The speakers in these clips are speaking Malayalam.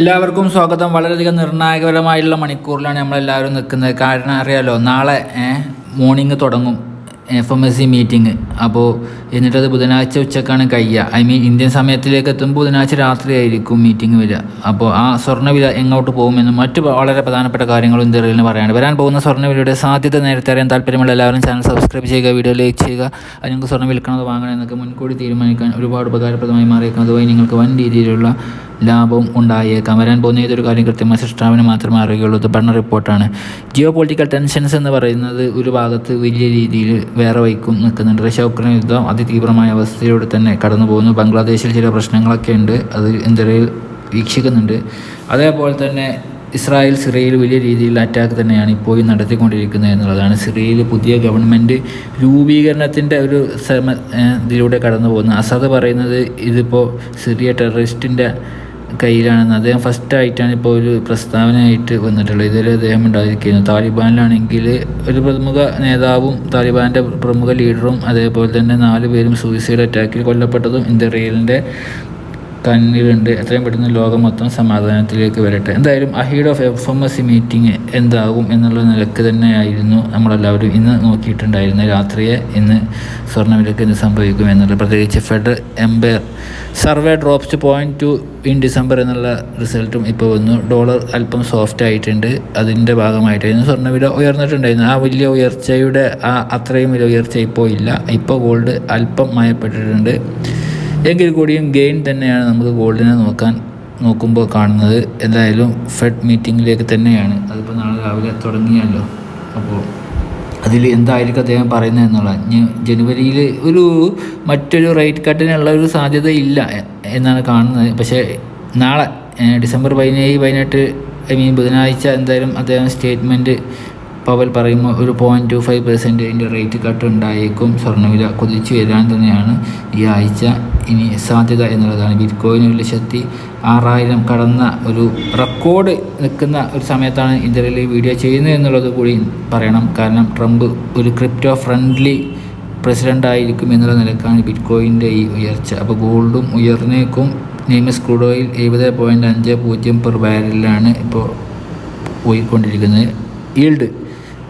എല്ലാവർക്കും സ്വാഗതം. വളരെയധികം നിർണായകപരമായുള്ള മണിക്കൂറിലാണ് നമ്മളെല്ലാവരും നിൽക്കുന്നത്. കാരണം അറിയാലോ നാളെ മോർണിംഗ് തുടങ്ങും F M S C meeting അപ്പോൾ എന്നിട്ടത് ബുധനാഴ്ച ഉച്ചക്കാണ് കഴിയുക. ഐ മീൻ ഇന്ത്യൻ സമയത്തിലേക്ക് എത്തുമ്പോൾ ബുധനാഴ്ച രാത്രിയായിരിക്കും മീറ്റിംഗ് വരിക. അപ്പോൾ ആ സ്വർണവില എങ്ങോട്ട് പോകുമെന്നും മറ്റ് വളരെ പ്രധാനപ്പെട്ട കാര്യങ്ങളും ഇന്ത്യയിൽ പറയാണ്ട് വരാൻ പോകുന്ന സ്വർണവിലയുടെ സാധ്യത നേരത്തെ അറിയാൻ താല്പര്യമുള്ള എല്ലാവരും ചാനൽ സബ്സ്ക്രൈബ് ചെയ്യുക വീഡിയോ ലൈക്ക് ചെയ്യുക. നിങ്ങൾക്ക് സ്വർണം വിൽക്കണത് വാങ്ങണം എന്നൊക്കെ മുൻകൂടി തീരുമാനിക്കാൻ ഒരുപാട് ഉപകാരപ്രദമായി മാറിയേക്കും. അതുവഴി നിങ്ങൾക്ക് വൻ രീതിയിലുള്ള ലാഭവും ഉണ്ടായേക്കാം. വരാൻ പോകുന്ന ഏതൊരു കാര്യം കൃത്യമായി സൃഷ്ടാവിന് മാത്രമേ അറിയുകയുള്ളൂ. ഇത് പഠന റിപ്പോർട്ടാണ്. ജിയോ പൊളിറ്റിക്കൽ ടെൻഷൻസ് എന്ന് പറയുന്നത് ഒരു ഭാഗത്ത് വലിയ രീതിയിൽ വേറെ വൈക്കും നിൽക്കുന്നുണ്ട്. റഷ്യ ഉക്രൈൻ യുദ്ധം അതിതീവ്രമായ അവസ്ഥയിലൂടെ തന്നെ കടന്നു പോകുന്നു ബംഗ്ലാദേശിൽ ചില പ്രശ്നങ്ങളൊക്കെ ഉണ്ട്. അത് ഇന്ത്യയിൽ വീക്ഷിക്കുന്നുണ്ട്. അതേപോലെ തന്നെ ഇസ്രായേൽ സിറിയയിൽ വലിയ രീതിയിൽ അറ്റാക്ക് തന്നെയാണ് ഇപ്പോൾ നടത്തിക്കൊണ്ടിരിക്കുന്നത് എന്നുള്ളതാണ്. സിറിയയിൽ പുതിയ ഗവൺമെന്റ് രൂപീകരണത്തിന്റെ ഒരു ശ്രമ ഇതിലൂടെ കടന്നു പോകുന്നത് അസദ് പറയുന്നത് ഇതിപ്പോൾ സിറിയ ടെററിസ്റ്റിന്റെ കയ്യിലാണെന്ന് അദ്ദേഹം ഫസ്റ്റ് ആയിട്ടാണ് ഇപ്പോൾ ഒരു പ്രസ്താവനയായിട്ട് വന്നിട്ടുള്ളത്. ഇതിൽ അദ്ദേഹം ഉണ്ടായിരിക്കുന്നു. താലിബാനിലാണെങ്കിൽ ഒരു പ്രമുഖ നേതാവും താലിബാന്റെ പ്രമുഖ ലീഡറും അതേപോലെ തന്നെ നാല് പേരും സൂയിസൈഡ് അറ്റാക്കിൽ കൊല്ലപ്പെട്ടതും ഇന്ത്യയിലെ കണ്ണിലുണ്ട്. എത്രയും പെട്ടെന്ന് ലോകം മൊത്തം സമാധാനത്തിലേക്ക് വരട്ടെ. എന്തായാലും ahead of F M S meeting എന്താകും എന്നുള്ള നിലയ്ക്ക് തന്നെയായിരുന്നു നമ്മളെല്ലാവരും ഇന്ന് നോക്കിയിട്ടുണ്ടായിരുന്നത് രാത്രിയെ ഇന്ന് സ്വർണവിലക്ക് എന്ത് സംഭവിക്കും എന്നുള്ളത് പ്രത്യേകിച്ച് federal empire survey drops point two in December എന്നുള്ള റിസൾട്ടും ഇപ്പോൾ വന്നു. ഡോളർ അല്പം സോഫ്റ്റ് ആയിട്ടുണ്ട്. അതിന്റെ ഭാഗമായിട്ടായിരുന്നു സ്വർണവില ഉയർന്നിട്ടുണ്ടായിരുന്നു ആ വലിയ ഉയർച്ചയുടെ ആ അത്രയും വലിയ ഉയർച്ച ഇപ്പോൾ ഇല്ല. ഇപ്പോൾ ഗോൾഡ് അല്പം മയപ്പെട്ടിട്ടുണ്ട്. എങ്കിൽ കൂടിയും ഗെയിൻ തന്നെയാണ് നമുക്ക് ഗോൾഡിനെ നോക്കാൻ നോക്കുമ്പോൾ കാണുന്നത്. എന്തായാലും ഫെഡ് മീറ്റിങ്ങിലേക്ക് തന്നെയാണ്. അതിപ്പോൾ നാളെ രാവിലെ തുടങ്ങിയല്ലോ. അപ്പോൾ അതിൽ എന്തായിരിക്കും അദ്ദേഹം പറയുന്നത് എന്നുള്ളത്. ഇനി ജനുവരിയിൽ ഒരു മറ്റൊരു റേറ്റ് കട്ടിനുള്ള ഒരു സാധ്യത ഇല്ല എന്നാണ് കാണുന്നത്. പക്ഷേ നാളെ ഡിസംബർ പതിനേഴ് പതിനെട്ട് ഐ മീൻ ബുധനാഴ്ച എന്തായാലും അദ്ദേഹം സ്റ്റേറ്റ്മെന്റ് പവൽ പറയുമ്പോൾ ഒരു പോയിന്റ് ടു ഫൈവ് പെർസെന്റേജിന്റെ റേറ്റ് കട്ട് ഉണ്ടായേക്കും. സ്വർണവില കുതിച്ചു വരാൻ തന്നെയാണ്. ഈ ആഴ്ച ഇനി സാധ്യത എന്നുള്ളതാണ്. ബിറ്റ്കോയിൻ ഒരു ലക്ഷത്തി ആറായിരം കടന്ന ഒരു റെക്കോർഡ് നിൽക്കുന്ന ഒരു സമയത്താണ് ഇന്ത്യയിൽ വീഡിയോ ചെയ്യുന്നത് എന്നുള്ളത് കൂടി പറയണം. കാരണം ട്രംപ് ഒരു ക്രിപ്റ്റോ ഫ്രണ്ട്ലി പ്രസിഡന്റ് ആയിരിക്കും എന്നുള്ള നിലക്കാണ് ബിറ്റ്കോയിന്റെ ഈ ഉയർച്ച. അപ്പോൾ ഗോൾഡും ഉയർന്നേക്കും. നെയ്മസ് ക്രൂഡ് ഓയിൽ എഴുപത് പോയിന്റ് അഞ്ച് പൂജ്യം പെർ ബാരലിലാണ് ഇപ്പോൾ പോയിക്കൊണ്ടിരിക്കുന്നത്. Yield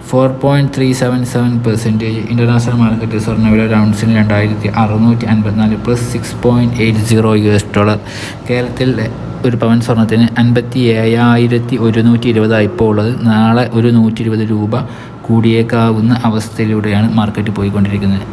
four point three seven seven percentage international മാർക്കറ്റിൽ സ്വർണവില റൗണ്ട്സിന് രണ്ടായിരത്തി അറുന്നൂറ്റി അൻപത്തിനാല് plus six point eight zero U S dollar കേരളത്തിൽ ഒരു പവൻ സ്വർണത്തിന് അൻപത്തി ഏഴായിരത്തി ഒരുന്നൂറ്റി ഇരുപതായി ഇപ്പോൾ ഉള്ളത് നാളെ ഒരു നൂറ്റി ഇരുപത് രൂപ കൂടിയേക്കാവുന്ന അവസ്ഥയിലൂടെയാണ് മാർക്കറ്റ് പോയിക്കൊണ്ടിരിക്കുന്നത്.